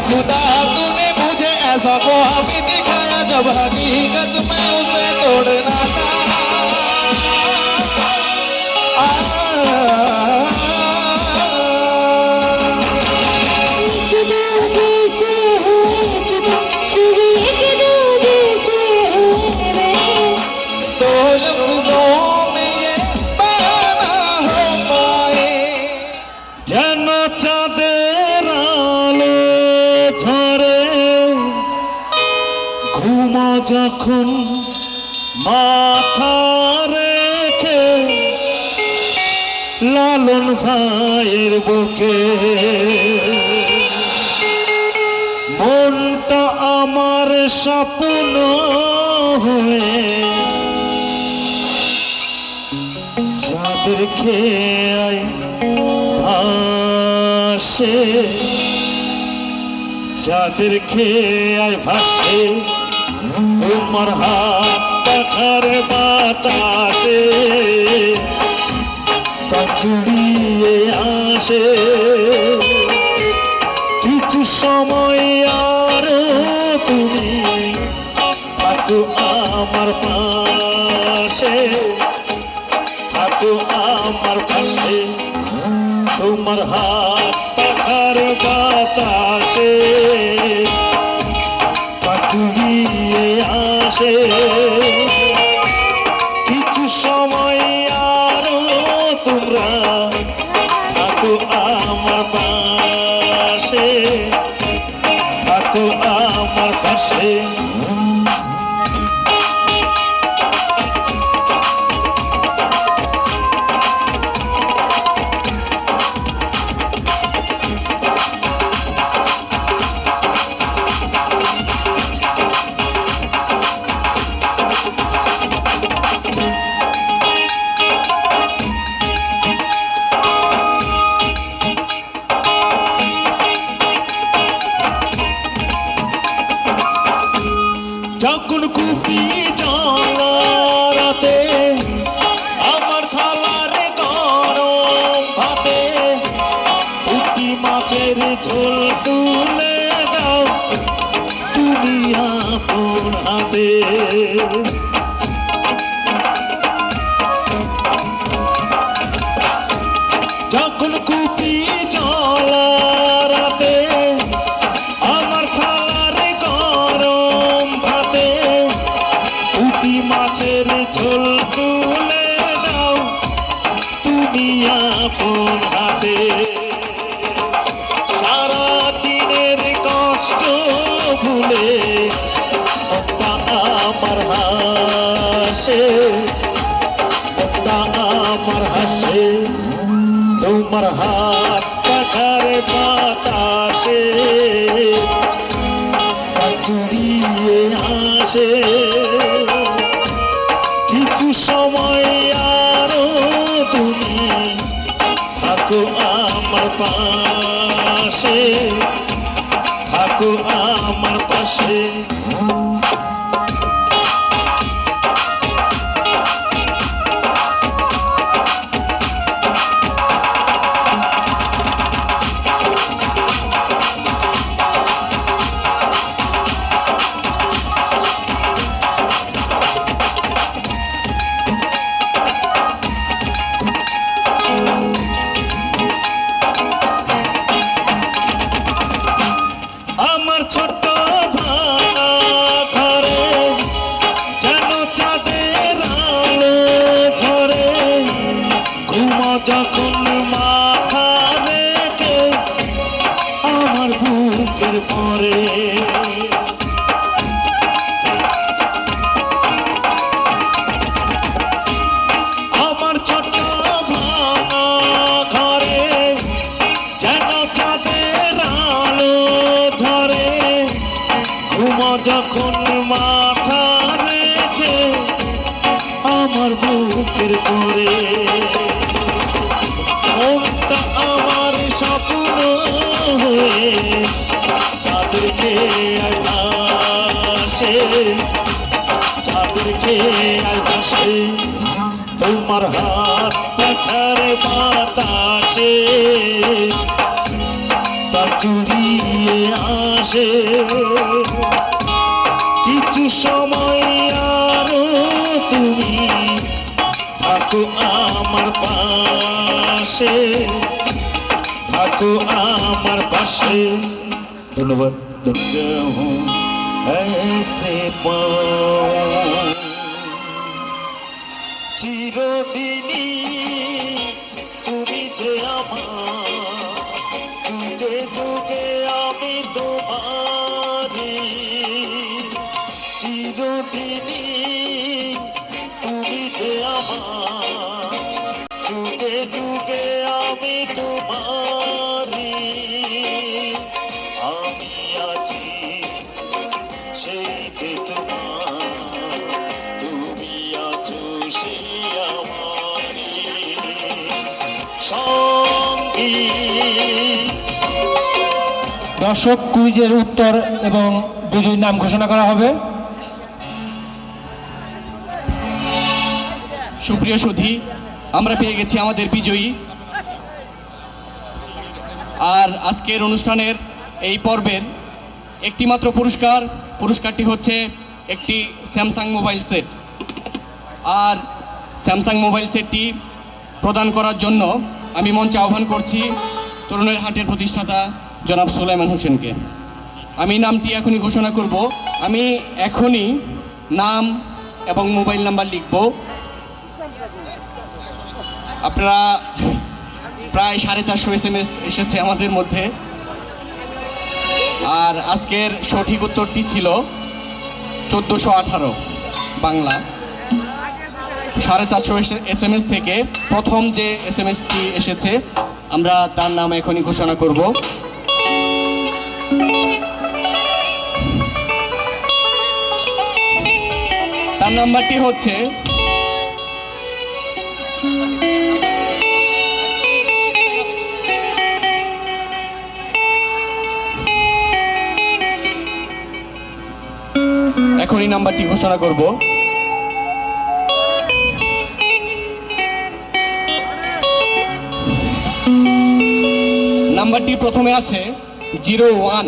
खुदा तूने मुझे ऐसा ख्वाब दिखाया जब हकीकत में उसे तोड़ना था। লালন ভাইয়ের বুকে। মনটা আমার স্বপ্ন হয়ে চাঁদের খেয়ে ভাসে খেয়ে ভাসে, তোমার হাত পাখার বাতাসে। তা জুড়িয়ে আসে। কিছু সময় আর তুমি থাকো আমার পাশে। থাকো আমার পাশে, তোমার হাত পাখার বাতাসে। পাচুরিয়ে আসে। থাকো আমার পাশে। যখন কুপি রাতে, আমার থালার গরম ভাতে পুঁটি মাছের ঝোল তুলে দাও তুমি আপন হাতে। আপন হাতে। সারা দিনের কষ্ট ভুলে আমার হাসে আমার হাসে। তোমার হাত বাতাসে কিছু সময় থাকো আমার পাশে থাকো আমার পাশে। যখন মাথা রেখে আমার বুকের পরে মনটা আমার স্বপ্ন হয়ে চাঁদকে আসে চাঁদের খেয়ে আসে তোমার হাত দেখার বাতাসে তা চুরিয়ে আসে। কিছু সময় আর তুমি থাকো আমার পাশে। থাকো আমার পাশে। ধন্যবাদ। ऐसे চিরদিনই তুমি যে আমার যুগে দর্শক কুইজের উত্তর এবং বিজয়ীর নাম ঘোষণা করা হবে। সুপ্রিয় সুধী, আমরা পেয়ে গেছি আমাদের বিজয়ী। আর আজকের অনুষ্ঠানের এই পর্বের একটিমাত্র পুরস্কার, পুরস্কারটি হচ্ছে একটি স্যামসাং মোবাইল সেট। আর স্যামসাং মোবাইল সেটটি প্রদান করার জন্য আমি মঞ্চে আহ্বান করছি তরুণের হাটের প্রতিষ্ঠাতা জনাব সুলাইমান হোসেনকে। আমি নামটি এখনই ঘোষণা করব। আমি এখনই নাম এবং মোবাইল নাম্বার লিখব। আপনারা প্রায় সাড়ে চারশো এস এম এস এসেছে আমাদের মধ্যে। আর আজকের সঠিক উত্তরটি ছিল চোদ্দোশো আঠারো বাংলা। সাড়ে চারশো এস এম এস থেকে প্রথম যে এস এম এসটি এসেছে, আমরা তার নাম এখনই ঘোষণা করব। তার নাম্বারটি হচ্ছে এখনই নাম্বারটি ঘোষণা করব। নাম্বারটি প্রথমে আছে zero one.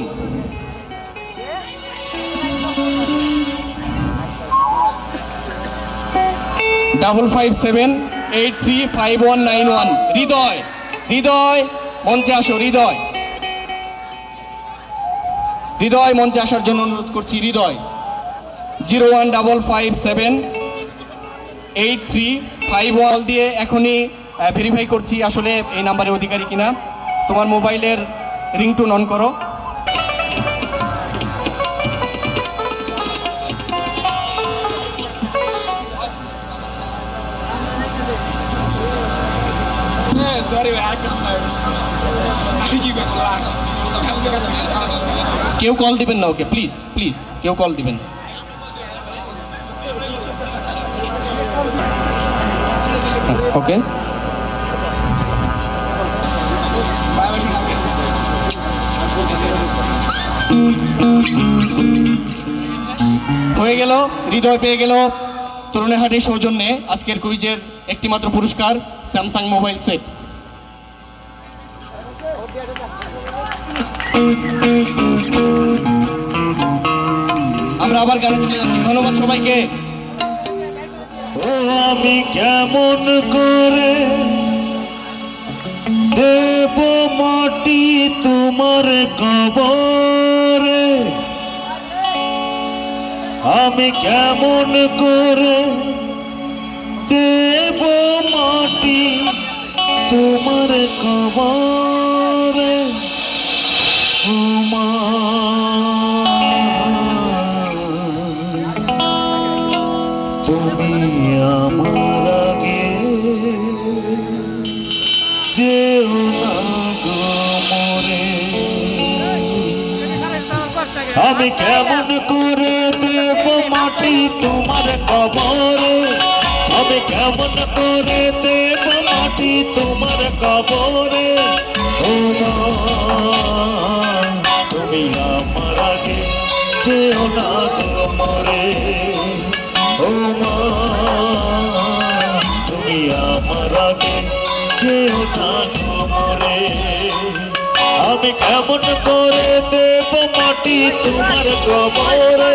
Double five seven eight three five one nine one Hridoy Hridoy, মঞ্চে আসো, হৃদয়। হৃদয়, মঞ্চে আসার জন্য অনুরোধ করছি, Hridoy. Zero one double five seven eight three five one দিয়ে এখনই ভেরিফাই করছি আসলে এই নাম্বারের অধিকারী কিনা। তোমার মোবাইলের রিংটোন অন করো। কেউ কল দিবেন না, ওকে? প্লিজ প্লিজ কেউ কল দিবেন না। ওকে? হয়ে গেল, হৃদয় পেয়ে গেল। তরুণের হাটের সৌজন্যে আজকের কুইজের একটিমাত্র পুরস্কার। স্যামসাং মোবাইল সেট আমরা আবার গানে চলে যাচ্ছি ধন্যবাদ সবাইকে ও আমি কেমন করে দেব মাটি তোমার কবরে? আমি কেমন করে দেব মাটি, তোমার কবরে তুমি আমার আগে যেও মরে। আমি কেমন করে দেব মাটি তোমার কবরে? কেমন করে দেব মাটি তোমার কবরে? তুমি আমার আগে যেও না মরে। ও মা, তুমি আমার আগে যেও না মরে। আমি কেমন করে দেব মাটি তোমার কবরে?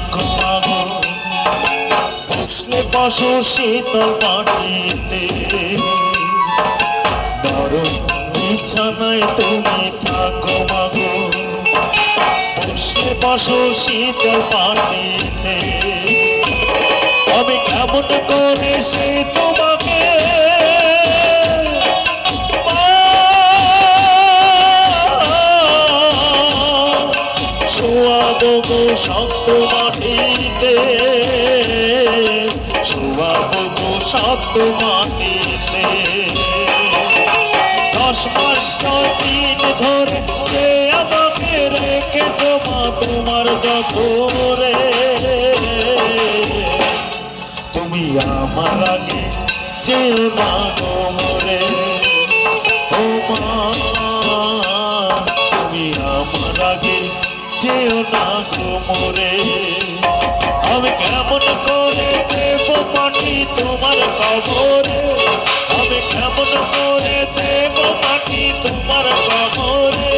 তুমি থাকো মাগো বসো শীতল মাটিতে গরম বিছানায় তুমি থাকো মাগো। বসলে বসো শীতল মাটিতে আমি কেমন করে সে তোমাকে শোয়াবো শক্ত মাটিতে দশ মাস দিন ধরে যে আমাকে রেখে জমা তোমার যতরে তুমি আমার আগে যেও না গো মরে। ও মা, তুমি আমার আগে যেও না গো মরে। আমি কেমন করে দেব মাটি তোমার কবরে? আমি কেমন করে দেব মাটি তোমার কবরে?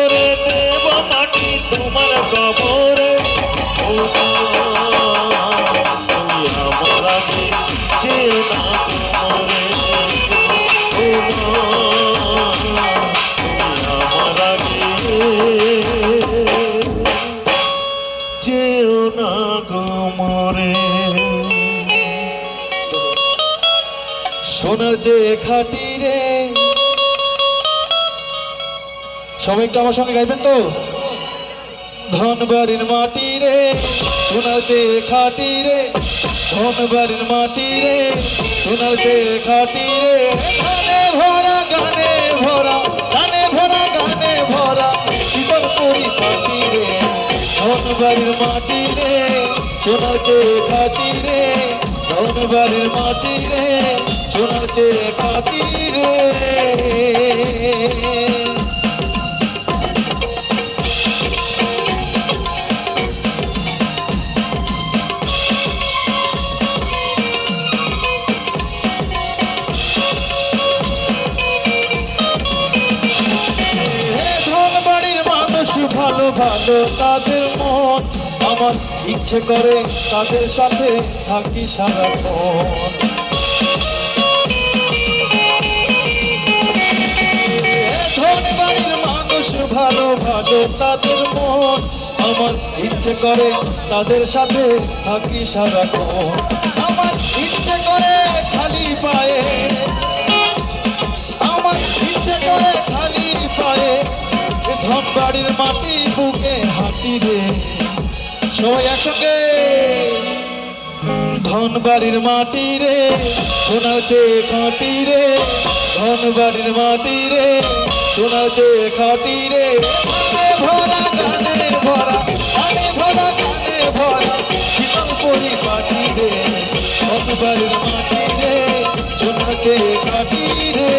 যে খাটি রে। সবাই একটু আমার সঙ্গে গাইবেন তো? ধনবাড়ির মাটি রে, সোনার যে খাটি রে। ধনবাড়ির মাটি রে, সোনার যে খাটি রে। গানে ভরা গানে ভরা গানে ভরা গানে ভরা। শীতল করি মাটি রে, ধনবাড়ির মাটি রে, সোনার চেয়ে খাটি রে। ধনবাড়ির মাটি রে চেয়ে খাটি রে ভালো ভালো তাদের মন। আমার ইচ্ছে করে তাদের সাথে থাকি সারাক্ষণ ভালো ভালো তাদের মন। আমার ইচ্ছে করে তাদের সাথে থাকি সারাক্ষণ। আমার ইচ্ছে করে খালি পায়ে। আমার ইচ্ছে করে খালি পায়ে ধন বাড়ির মাটি বুকে হাঁটি রে। সবাই একসঙ্গে ধন বাড়ির মাটি রে, সোনার চেয়ে খাঁটি রে। ধন বাড়ির মাটি রে। সোনার চেয়ে খাঁটি রে। ভরা গানে ভরা গানে ভরা গানে ভরা। শীতল পরিপাটি রে ধন মাটি রে। সোনার চেয়ে খাঁটি রে।